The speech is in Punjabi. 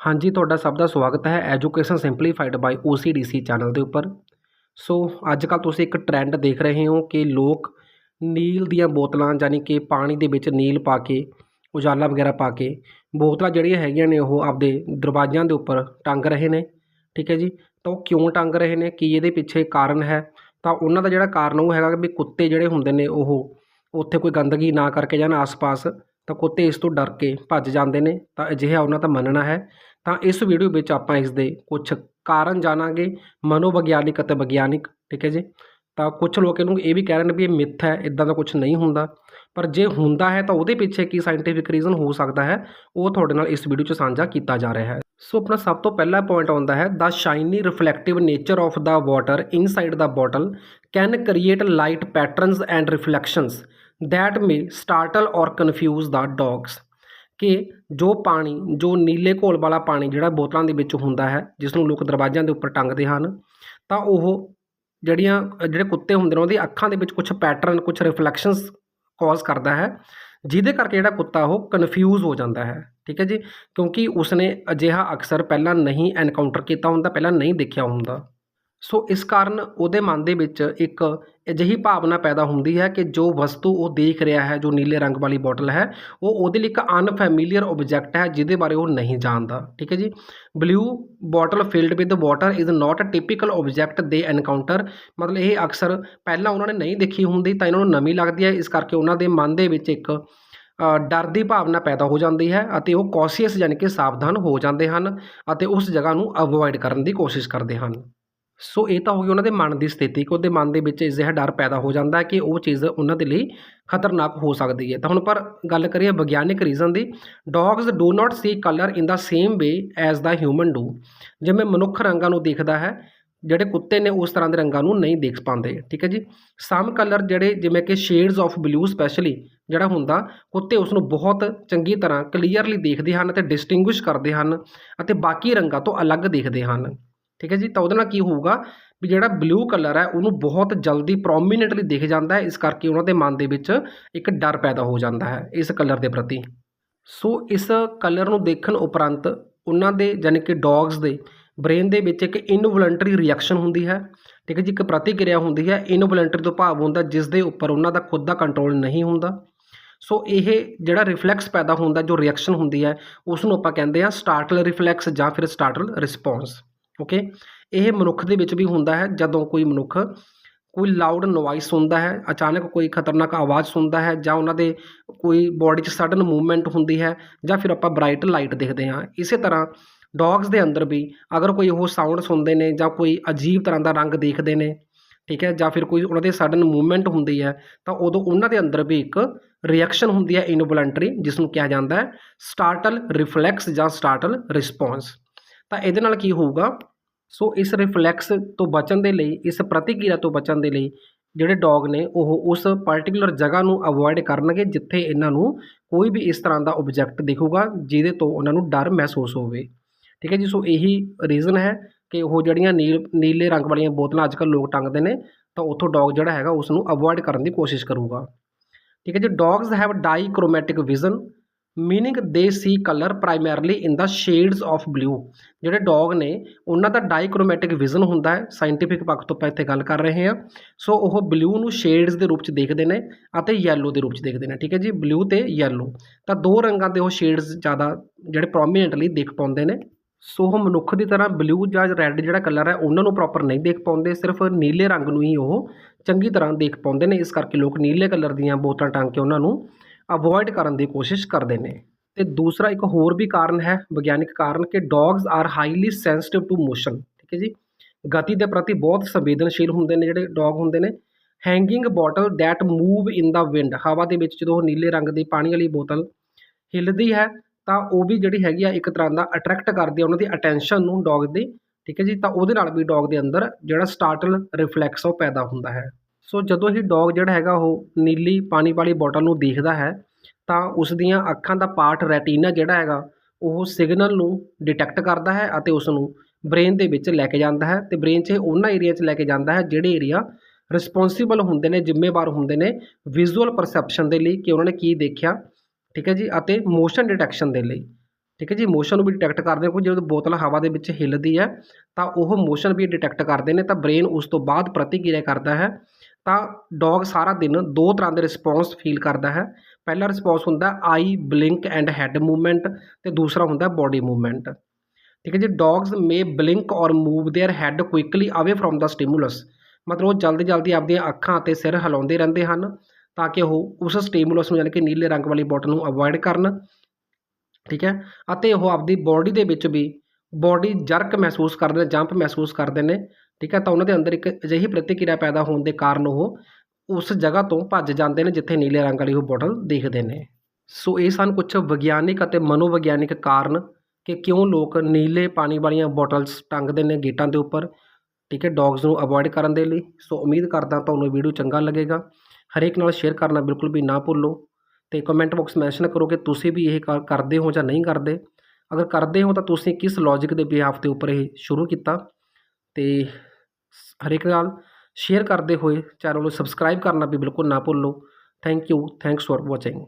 ਹਾਂਜੀ, ਤੁਹਾਡਾ ਸਭ ਦਾ ਸਵਾਗਤ ਹੈ education simplified by OCDC channel ਦੇ ਉੱਪਰ। ਸੋ ਅੱਜ ਕੱਲ੍ਹ ਤੁਸੀਂ ਇੱਕ ਟਰੈਂਡ ਦੇਖ ਰਹੇ ਹੋ ਕਿ ਲੋਕ ਨੀਲ ਦੀਆਂ ਬੋਤਲਾਂ ਯਾਨੀ ਕਿ ਪਾਣੀ ਦੇ ਵਿੱਚ ਨੀਲ ਪਾ ਕੇ, ਉਜਾਲਾ ਵਗੈਰਾ ਪਾ ਕੇ ਬੋਤਲਾਂ ਜਿਹੜੀਆਂ ਹੈਗੀਆਂ ਨੇ ਉਹ ਆਪਦੇ ਦਰਵਾਜ਼ਿਆਂ ਦੇ ਉੱਪਰ ਟੰਗ ਰਹੇ ਨੇ। ਠੀਕ ਹੈ ਜੀ? ਤਾਂ ਉਹ ਕਿਉਂ ਟੰਗ ਰਹੇ ਨੇ? ਕੀ ਇਹਦੇ ਪਿੱਛੇ ਕਾਰਨ ਹੈ? ਤਾਂ ਉਹਨਾਂ ਦਾ ਜਿਹੜਾ ਕਾਰਨ ਉਹ ਹੈਗਾ ਵੀ ਕੁੱਤੇ ਜਿਹੜੇ ਹੁੰਦੇ ਨੇ ਉਹ ਉੱਥੇ ਕੋਈ ਗੰਦਗੀ ਨਾ ਕਰਕੇ ਜਾਣ ਆਸ-ਪਾਸ ਤਾਂ ਕੁੱਤੇ ਇਸ ਤੋਂ ਡਰ ਕੇ ਭੱਜ ਜਾਂਦੇ ਨੇ। ਤਾਂ ਅਜਿਹਾ ਉਹਨਾਂ ਦਾ ਮੰਨਣਾ ਹੈ। ਤਾਂ ਇਸ ਵੀਡੀਓ ਵਿੱਚ ਆਪਾਂ ਇਸ ਦੇ ਕੁਝ ਕਾਰਨ ਜਾਣਾਂਗੇ, ਮਨੋਵਿਗਿਆਨਿਕ ਅਤੇ ਵਿਗਿਆਨਿਕ, ਠੀਕ ਹੈ ਜੀ? ਤਾਂ ਕੁਝ ਲੋਕ ਇਹਨੂੰ ਇਹ ਵੀ ਕਹਿ ਰਹੇ ਨੇ ਵੀ ਇਹ ਮਿੱਥ ਹੈ ਇਦਾਂ ਦਾ ਕੁਝ ਨਹੀਂ ਹੁੰਦਾ। ਪਰ ਜੇ ਹੁੰਦਾ ਹੈ ਤਾਂ ਉਹਦੇ ਪਿੱਛੇ ਕੀ ਸਾਇੰਟੀਫਿਕ ਰੀਜ਼ਨ ਹੋ ਸਕਦਾ ਹੈ, ਉਹ ਤੁਹਾਡੇ ਨਾਲ ਇਸ ਵੀਡੀਓ 'ਚ ਸਾਂਝਾ ਕੀਤਾ ਜਾ ਰਿਹਾ ਹੈ। ਸੋ ਆਪਣਾ ਸਭ ਤੋਂ ਪਹਿਲਾ ਪੁਆਇੰਟ ਆਉਂਦਾ ਹੈ the shiny reflective nature of the water inside the bottle can create light patterns and reflections that may startle or confuse the dogs ਕਿ ਜੋ ਪਾਣੀ, ਜੋ ਨੀਲੇ ਘੋਲ ਵਾਲਾ ਪਾਣੀ ਜਿਹੜਾ ਬੋਤਲਾਂ ਦੇ ਵਿੱਚ ਹੁੰਦਾ ਹੈ ਜਿਸ ਨੂੰ ਲੋਕ ਦਰਵਾਜ਼ਿਆਂ ਦੇ ਉੱਪਰ ਟੰਗਦੇ ਹਨ, ਤਾਂ ਉਹ ਜਿਹੜੀਆਂ, ਜਿਹੜੇ ਕੁੱਤੇ ਹੁੰਦੇ ਨੇ ਉਹਦੀ ਅੱਖਾਂ ਦੇ ਵਿੱਚ ਕੁਝ ਪੈਟਰਨ ਕੁਝ ਰਿਫਲੈਕਸ਼ਨਸ ਕਾਜ਼ ਕਰਦਾ ਹੈ, ਜਿਹਦੇ ਕਰਕੇ ਜਿਹੜਾ ਕੁੱਤਾ ਉਹ ਕਨਫਿਊਜ਼ ਹੋ ਜਾਂਦਾ ਹੈ, ਠੀਕ ਹੈ ਜੀ? ਕਿਉਂਕਿ ਉਸਨੇ ਅਜਿਹਾ ਅਕਸਰ ਪਹਿਲਾਂ ਨਹੀਂ ਐਨਕਾਊਂਟਰ ਕੀਤਾ ਹੁੰਦਾ, ਪਹਿਲਾਂ ਨਹੀਂ ਦੇਖਿਆ ਹੁੰਦਾ। ਸੋ ਇਸ ਕਾਰਨ ਉਹਦੇ ਮਨ ਦੇ ਵਿੱਚ ਇੱਕ ਅਜਿਹੀ ਭਾਵਨਾ ਪੈਦਾ ਹੁੰਦੀ ਹੈ ਕਿ ਜੋ ਵਸਤੂ ਉਹ ਦੇਖ ਰਿਹਾ ਹੈ, ਜੋ ਨੀਲੇ ਰੰਗ ਵਾਲੀ ਬੋਟਲ ਹੈ, ਉਹ ਉਹਦੇ ਲਈ ਇੱਕ ਅਨਫੈਮੀਲੀਅਰ ਆਬਜੈਕਟ ਹੈ ਜਿਹਦੇ ਬਾਰੇ ਉਹ ਨਹੀਂ ਜਾਣਦਾ। ਠੀਕ ਹੈ ਜੀ? Blue bottle filled with water is not a typical object they encounter ਮਤਲਬ ਇਹ ਅਕਸਰ ਪਹਿਲਾਂ ਉਹਨਾਂ ਨੇ ਨਹੀਂ ਦੇਖੀ ਹੁੰਦੀ, ਤਾਂ ਇਹਨਾਂ ਨੂੰ ਨਵੀਂ ਲੱਗਦੀ ਹੈ। ਇਸ ਕਰਕੇ ਉਹਨਾਂ ਦੇ ਮਨ ਦੇ ਵਿੱਚ ਇੱਕ ਡਰ ਦੀ ਭਾਵਨਾ ਪੈਦਾ ਹੋ ਜਾਂਦੀ ਹੈ ਅਤੇ ਉਹ ਕੌਸ਼ੀਅਸ ਯਾਨੀ ਕਿ ਸਾਵਧਾਨ ਹੋ ਜਾਂਦੇ ਹਨ ਅਤੇ ਉਸ ਜਗ੍ਹਾ ਨੂੰ ਅਵੋਇਡ ਕਰਨ ਦੀ ਕੋਸ਼ਿਸ਼ ਕਰਦੇ ਹਨ। ਸੋ ਇਹ ਤਾਂ ਹੋ ਗਈ ਉਹਨਾਂ ਦੇ ਮਨ ਦੀ ਸਥਿਤੀ ਕਿ ਉਹਦੇ ਮਨ ਦੇ ਵਿੱਚ ਅਜਿਹਾ ਡਰ ਪੈਦਾ ਹੋ ਜਾਂਦਾ ਕਿ ਉਹ ਚੀਜ਼ ਉਹਨਾਂ ਦੇ ਲਈ ਖਤਰਨਾਕ ਹੋ ਸਕਦੀ ਹੈ। ਤਾਂ ਹੁਣ ਪਰ ਗੱਲ ਕਰੀਏ ਵਿਗਿਆਨਿਕ reason the dogs do not see colour in the same way as the human do ਜਿਵੇਂ ਮਨੁੱਖ ਰੰਗਾਂ ਨੂੰ ਦੇਖਦਾ ਹੈ, ਜਿਹੜੇ ਕੁੱਤੇ ਨੇ ਉਸ ਤਰ੍ਹਾਂ ਦੇ ਰੰਗਾਂ ਨੂੰ ਨਹੀਂ ਦੇਖ ਪਾਉਂਦੇ, ਠੀਕ ਹੈ ਜੀ? ਸਮ ਕਲਰ ਜਿਹੜੇ, ਜਿਵੇਂ ਕਿ ਸ਼ੇਡਸ ਆਫ ਬਲੂ ਸਪੈਸ਼ਲੀ ਜਿਹੜਾ ਹੁੰਦਾ, ਕੁੱਤੇ ਉਸ ਨੂੰ ਬਹੁਤ ਚੰਗੀ ਤਰ੍ਹਾਂ ਕਲੀਅਰਲੀ ਦੇਖਦੇ ਹਨ ਅਤੇ ਡਿਸਟਿੰਗੁਇਸ਼ ਕਰਦੇ ਹਨ ਅਤੇ ਬਾਕੀ ਰੰਗਾਂ ਤੋਂ ਅਲੱਗ ਦੇਖਦੇ ਹਨ। ਠੀਕ ਹੈ ਜੀ? ਤਾਂ ਉਹਦੇ ਨਾਲ ਕੀ ਹੋਊਗਾ ਵੀ ਜਿਹੜਾ ਬਲੂ ਕਲਰ ਹੈ, ਉਹਨੂੰ ਬਹੁਤ ਜਲਦੀ ਪ੍ਰੋਮੀਨੈਂਟਲੀ ਦਿਖ ਜਾਂਦਾ ਹੈ, ਇਸ ਕਰਕੇ ਉਹਨਾਂ ਦੇ ਮਨ ਦੇ ਵਿੱਚ ਇੱਕ ਡਰ ਪੈਦਾ ਹੋ ਜਾਂਦਾ ਹੈ ਇਸ ਕਲਰ ਦੇ ਪ੍ਰਤੀ। ਸੋ ਇਸ ਕਲਰ ਨੂੰ ਦੇਖਣ ਉਪਰੰਤ ਉਹਨਾਂ ਦੇ ਯਾਨੀ ਕਿ ਡੌਗਸ ਦੇ ਬ੍ਰੇਨ ਦੇ ਵਿੱਚ ਇੱਕ ਇਨਵੋਲੰਟਰੀ ਰਿਐਕਸ਼ਨ ਹੁੰਦੀ ਹੈ, ਠੀਕ ਹੈ ਜੀ? ਇੱਕ ਪ੍ਰਤੀਕਿਰਿਆ ਹੁੰਦੀ ਹੈ ਇਨਵੋਲੰਟਰੀ ਤੋਂ ਭਾਵ ਹੁੰਦਾ ਜਿਸ ਦੇ ਉੱਪਰ ਉਹਨਾਂ ਦਾ ਖੁਦ ਦਾ ਕੰਟਰੋਲ ਨਹੀਂ ਹੁੰਦਾ। ਸੋ ਇਹ ਜਿਹੜਾ ਰਿਫਲੈਕਸ ਪੈਦਾ ਹੁੰਦਾ, ਜੋ ਰਿਐਕਸ਼ਨ ਹੁੰਦੀ ਹੈ ਉਸ ਨੂੰ ਆਪਾਂ ਕਹਿੰਦੇ ਆ ਸਟਾਰਟਲ ਰਿਫਲੈਕਸ ਜਾਂ ਫਿਰ ਸਟਾਰਟਲ ਰਿਸਪੌਂਸ ਓਕੇ ਇਹ ਮਨੁੱਖ ਦੇ ਵਿੱਚ ਵੀ ਹੁੰਦਾ ਹੈ, ਜਦੋਂ ਕੋਈ ਮਨੁੱਖ ਕੋਈ ਲਾਊਡ ਨੋਇਸ ਸੁਣਦਾ ਹੈ, ਅਚਾਨਕ ਕੋਈ ਖਤਰਨਾਕ ਆਵਾਜ਼ ਸੁਣਦਾ ਹੈ ਜਾਂ ਉਹਨਾਂ ਦੇ ਕੋਈ ਬਾਡੀ 'ਚ ਸਡਨ ਮੂਵਮੈਂਟ ਹੁੰਦੀ ਹੈ ਜਾਂ ਫਿਰ ਆਪਾਂ ਬ੍ਰਾਈਟ ਲਾਈਟ ਦੇਖਦੇ ਹਾਂ, ਇਸੇ ਤਰ੍ਹਾਂ ਡੌਗਸ ਦੇ ਅੰਦਰ ਵੀ ਅਗਰ ਕੋਈ ਉਹ ਸਾਊਂਡ ਸੁਣਦੇ ਨੇ ਜਾਂ ਕੋਈ ਅਜੀਬ ਤਰ੍ਹਾਂ ਦਾ ਰੰਗ ਦੇਖਦੇ ਨੇ, ਠੀਕ ਹੈ, ਜਾਂ ਫਿਰ ਕੋਈ ਉਹਨਾਂ ਦੇ ਸਡਨ ਮੂਵਮੈਂਟ ਹੁੰਦੀ ਹੈ, ਤਾਂ ਉਦੋਂ ਉਹਨਾਂ ਦੇ ਅੰਦਰ ਵੀ ਇੱਕ ਰਿਐਕਸ਼ਨ ਹੁੰਦੀ ਹੈ ਇਨਵੋਲੰਟਰੀ ਜਿਸ ਨੂੰ ਕਿਹਾ ਜਾਂਦਾ ਹੈ ਸਟਾਰਟਲ ਰਿਫਲੈਕਸ ਜਾਂ ਸਟਾਰਟਲ ਰਿਸਪੌਂਸ ਤਾਂ ਇਹਦੇ ਨਾਲ ਕੀ ਹੋਊਗਾ? ਸੋ ਇਸ ਰਿਫਲੈਕਸ ਤੋਂ ਬਚਣ ਦੇ ਲਈ, ਇਸ ਪ੍ਰਤੀਕਿਰਿਆ ਤੋਂ ਬਚਣ ਦੇ ਲਈ ਜਿਹੜੇ ਡੌਗ ਨੇ, ਉਹ ਉਸ ਪਾਰਟਿਕੂਲਰ ਜਗ੍ਹਾ ਨੂੰ ਅਵੋਇਡ ਕਰਨਗੇ ਜਿੱਥੇ ਇਹਨਾਂ ਨੂੰ ਕੋਈ ਵੀ ਇਸ ਤਰ੍ਹਾਂ ਦਾ ਆਬਜੈਕਟ ਦਿਖੂਗਾ ਜਿਹਦੇ ਤੋਂ ਉਹਨਾਂ ਨੂੰ ਡਰ ਮਹਿਸੂਸ ਹੋਵੇ। ਠੀਕ ਹੈ ਜੀ, ਸੋ ਇਹੀ ਰੀਜ਼ਨ ਹੈ ਕਿ ਉਹ ਜਿਹੜੀਆਂ ਨੀਲ, ਨੀਲੇ ਰੰਗ ਵਾਲੀਆਂ ਬੋਤਲਾਂ ਅੱਜ ਕੱਲ੍ਹ ਲੋਕ ਟੰਗਦੇ ਨੇ, ਤਾਂ ਉੱਥੋਂ ਡੌਗ ਜਿਹੜਾ ਹੈਗਾ ਉਸ ਨੂੰ ਅਵੋਇਡ ਕਰਨ ਦੀ ਕੋਸ਼ਿਸ਼ ਕਰੂਗਾ। ਠੀਕ ਹੈ ਜੀ dogs have dichromatic vision meaning they see colour primarily in the shades of blue ਜਿਹੜੇ ਡੌਗ ਨੇ, ਉਹਨਾਂ ਦਾ ਡਾਈਕ੍ਰੋਮੈਟਿਕ ਵਿਜ਼ਨ ਹੁੰਦਾ ਹੈ। ਸਾਇੰਟੀਫਿਕ ਪੱਖ ਤੋਂ ਆਪਾਂ ਇੱਥੇ ਗੱਲ ਕਰ ਰਹੇ ਹਾਂ। ਸੋ ਉਹ ਬਲੂ ਨੂੰ ਸ਼ੇਡਸ ਦੇ ਰੂਪ 'ਚ ਦੇਖਦੇ ਨੇ ਅਤੇ ਯੈਲੋ ਦੇ ਰੂਪ 'ਚ ਦੇਖਦੇ ਨੇ। ਠੀਕ ਹੈ ਜੀ? ਬਲੂ ਤੇ ਯੈਲੋ ਤਾਂ ਦੋ ਰੰਗਾਂ ਦੇ ਉਹ ਸ਼ੇਡਸ ਜ਼ਿਆਦਾ ਜਿਹੜੇ ਪ੍ਰੋਮੀਨੈਂਟਲੀ ਦੇਖ ਪਾਉਂਦੇ ਨੇ। ਸੋ ਉਹ ਮਨੁੱਖ ਦੀ ਤਰ੍ਹਾਂ ਬਲੂ ਜਾਂ ਰੈੱਡ ਜਿਹੜਾ ਕਲਰ ਹੈ, ਉਹਨਾਂ ਨੂੰ ਪ੍ਰੋਪਰ ਨਹੀਂ ਦੇਖ ਪਾਉਂਦੇ। ਸਿਰਫ ਨੀਲੇ ਰੰਗ ਨੂੰ ਹੀ ਉਹ ਚੰਗੀ ਤਰ੍ਹਾਂ ਦੇਖ ਪਾਉਂਦੇ ਨੇ। ਇਸ ਕਰਕੇ ਲੋਕ ਨੀਲੇ ਕਲਰ ਦੀਆਂ ਬੋਤਲਾਂ ਟੰਗ ਕੇ ਉਹਨਾਂ ਨੂੰ ਅਵੋਇਡ ਕਰਨ ਦੀ ਕੋਸ਼ਿਸ਼ ਕਰਦੇ ਨੇ। ਤੇ ਦੂਸਰਾ ਇੱਕ ਹੋਰ ਵੀ ਕਾਰਨ ਹੈ, ਵਿਗਿਆਨਿਕ ਕਾਰਨ ਕਿ dogs are highly sensitive to motion ਠੀਕ ਹੈ ਜੀ? ਗਤੀ ਦੇ ਪ੍ਰਤੀ ਬਹੁਤ ਸੰਵੇਦਨਸ਼ੀਲ ਹੁੰਦੇ ਨੇ ਜਿਹੜੇ ਡੌਗ ਹੁੰਦੇ ਨੇ। Hanging bottle that move in the wind ਹਵਾ ਦੇ ਵਿੱਚ ਜਦੋਂ ਨੀਲੇ ਰੰਗ ਦੀ ਪਾਣੀ ਵਾਲੀ ਬੋਤਲ ਹਿੱਲਦੀ ਹੈ, ਤਾਂ ਉਹ ਵੀ ਜਿਹੜੀ ਹੈਗੀ ਆ ਇੱਕ ਤਰ੍ਹਾਂ ਦਾ ਅਟਰੈਕਟ ਕਰਦੀ ਆ ਉਹਨਾਂ ਦੀ ਅਟੈਂਸ਼ਨ ਨੂੰ ਡੌਗ ਦੀ, ਠੀਕ ਹੈ ਜੀ? ਤਾਂ ਉਹਦੇ ਨਾਲ ਵੀ ਡੌਗ ਦੇ ਅੰਦਰ ਜਿਹੜਾ ਸਟਾਰਟਲ ਰਿਫਲੈਕਸ ਉਹ ਪੈਦਾ ਹੁੰਦਾ ਹੈ। ਸੋ ਜਦੋਂ ਹੀ ਡੌਗ ਜਿਹੜਾ ਹੈਗਾ ਉਹ ਨੀਲੀ ਪਾਣੀ ਵਾਲੀ ਬੋਟਲ ਨੂੰ ਦੇਖਦਾ ਹੈ, ਤਾਂ ਉਸ ਦੀਆਂ ਅੱਖਾਂ ਦਾ ਪਾਰਟ ਰੈਟੀਨਾ ਜਿਹੜਾ ਹੈਗਾ, ਉਹ ਸਿਗਨਲ ਨੂੰ ਡਿਟੈਕਟ ਕਰਦਾ ਹੈ ਅਤੇ ਉਸ ਨੂੰ ਬ੍ਰੇਨ ਦੇ ਵਿੱਚ ਲੈ ਕੇ ਜਾਂਦਾ ਹੈ ਤੇ ਬ੍ਰੇਨ 'ਚ ਉਹਨਾਂ ਏਰੀਆ 'ਚ ਲੈ ਕੇ ਜਾਂਦਾ ਹੈ ਜਿਹੜੇ ਏਰੀਆ ਰਿਸਪੌਂਸੀਬਲ ਹੁੰਦੇ ਨੇ, ਜ਼ਿੰਮੇਵਾਰ ਹੁੰਦੇ ਨੇ ਵਿਜ਼ੂਅਲ ਪਰਸੈਪਸ਼ਨ ਦੇ ਲਈ ਕਿ ਉਹਨਾਂ ਨੇ ਕੀ ਦੇਖਿਆ, ਠੀਕ ਹੈ ਜੀ, ਅਤੇ ਮੋਸ਼ਨ ਡਿਟੈਕਸ਼ਨ ਦੇ ਲਈ, ਠੀਕ ਹੈ ਜੀ ਮੋਸ਼ਨ ਨੂੰ ਵੀ ਡਿਟੈਕਟ ਕਰਦੇ ਨੇ, ਕਿਉਂਕਿ ਜਦੋਂ ਬੋਤਲ ਹਵਾ ਦੇ ਵਿੱਚ ਹਿੱਲਦੀ ਹੈ, ਤਾਂ ਉਹ ਮੋਸ਼ਨ ਵੀ ਡਿਟੈਕਟ ਕਰਦੇ ਨੇ, ਤਾਂ ਬ੍ਰੇਨ ਉਸ ਤੋਂ ਬਾਅਦ ਪ੍ਰਤੀਕਿਰਿਆ ਕਰਦਾ ਹੈ ਤਾਂ ਡੌਗ ਸਾਰਾ ਦਿਨ ਦੋ ਤਰ੍ਹਾਂ ਦੇ ਰਿਸਪੌਂਸ ਫੀਲ ਕਰਦਾ ਹੈ ਪਹਿਲਾ ਰਿਸਪੌਂਸ ਹੁੰਦਾ eye blink and head movement ਤੇ ਦੂਸਰਾ ਹੁੰਦਾ ਬੋਡੀ ਮੂਵਮੈਂਟ ਠੀਕ ਹੈ ਜੀ dogs may blink or move their head quickly away from the stimulus ਮਤਲਬ ਉਹ ਜਲਦੀ ਜਲਦੀ ਆਪਦੀਆਂ ਅੱਖਾਂ ਅਤੇ ਸਿਰ ਹਿਲਾਉਂਦੇ ਰਹਿੰਦੇ ਹਨ ਤਾਂ ਕਿ ਉਹ ਉਸ ਸਟਿਮੂਲਸ ਨੂੰ ਯਾਨੀ ਕਿ ਨੀਲੇ ਰੰਗ ਵਾਲੀ ਬੋਟਲ ਨੂੰ ਅਵੋਇਡ ਕਰਨ ਠੀਕ ਹੈ ਅਤੇ ਉਹ ਆਪਦੀ ਬੋਡੀ ਦੇ ਵਿੱਚ ਵੀ ਬੋਡੀ ਜਰਕ ਮਹਿਸੂਸ ਕਰਦੇ ਨੇ ਜੰਪ ਮਹਿਸੂਸ ਕਰਦੇ ਨੇ ਠੀਕ ਹੈ, ਤਾਂ ਉਹਨਾਂ ਦੇ ਅੰਦਰ ਇੱਕ ਅਜਿਹੀ ਪ੍ਰਤੀਕਿਰਿਆ ਪੈਦਾ ਹੋਣ ਦੇ ਕਾਰਨ ਉਹ ਉਸ ਜਗ੍ਹਾ ਤੋਂ ਭੱਜ ਜਾਂਦੇ ਨੇ ਜਿੱਥੇ ਨੀਲੇ ਰੰਗ ਵਾਲੀ ਉਹ ਬੋਟਲ ਦੇਖਦੇ ਨੇ। ਸੋ ਇਹ ਸਨ ਕੁਝ ਵਿਗਿਆਨਿਕ ਅਤੇ ਮਨੋਵਿਗਿਆਨਿਕ ਕਾਰਨ ਕਿ ਕਿਉਂ ਲੋਕ ਨੀਲੇ ਪਾਣੀ ਵਾਲੀਆਂ ਬੋਟਲਸ ਟੰਗਦੇ ਨੇ ਗੇਟਾਂ ਦੇ ਉੱਪਰ, ਠੀਕ ਹੈ, ਡੌਗਸ ਨੂੰ ਅਵੋਇਡ ਕਰਨ ਦੇ ਲਈ। ਸੋ ਉਮੀਦ ਕਰਦਾ ਤੁਹਾਨੂੰ ਵੀਡੀਓ ਚੰਗਾ ਲੱਗੇਗਾ। ਹਰੇਕ ਨਾਲ ਸ਼ੇਅਰ ਕਰਨਾ ਬਿਲਕੁਲ ਵੀ ਨਾ ਭੁੱਲੋ ਤੇ ਕਮੈਂਟ ਬਾਕਸ ਮੈਂਸ਼ਨ ਕਰੋ ਕਿ ਤੁਸੀਂ ਵੀ ਇਹ ਕਰ- ਕਰਦੇ ਹੋ ਜਾਂ ਨਹੀਂ ਕਰਦੇ। ਅਗਰ ਕਰਦੇ ਹੋ ਤਾਂ ਤੁਸੀਂ ਕਿਸ ਲੌਜੀਕ ਦੇ ਬਿਹਾਫ ਦੇ ਉੱਪਰ ਇਹ ਸ਼ੁਰੂ ਕੀਤਾ ਤੇ ਹਰੇਕ ਨਾਲ ਸ਼ੇਅਰ ਕਰਦੇ ਹੋਏ ਚੈਨਲ ਨੂੰ ਸਬਸਕ੍ਰਾਈਬ ਕਰਨਾ ਵੀ ਬਿਲਕੁਲ ਨਾ ਭੁੱਲੋ। Thank you thanks for watching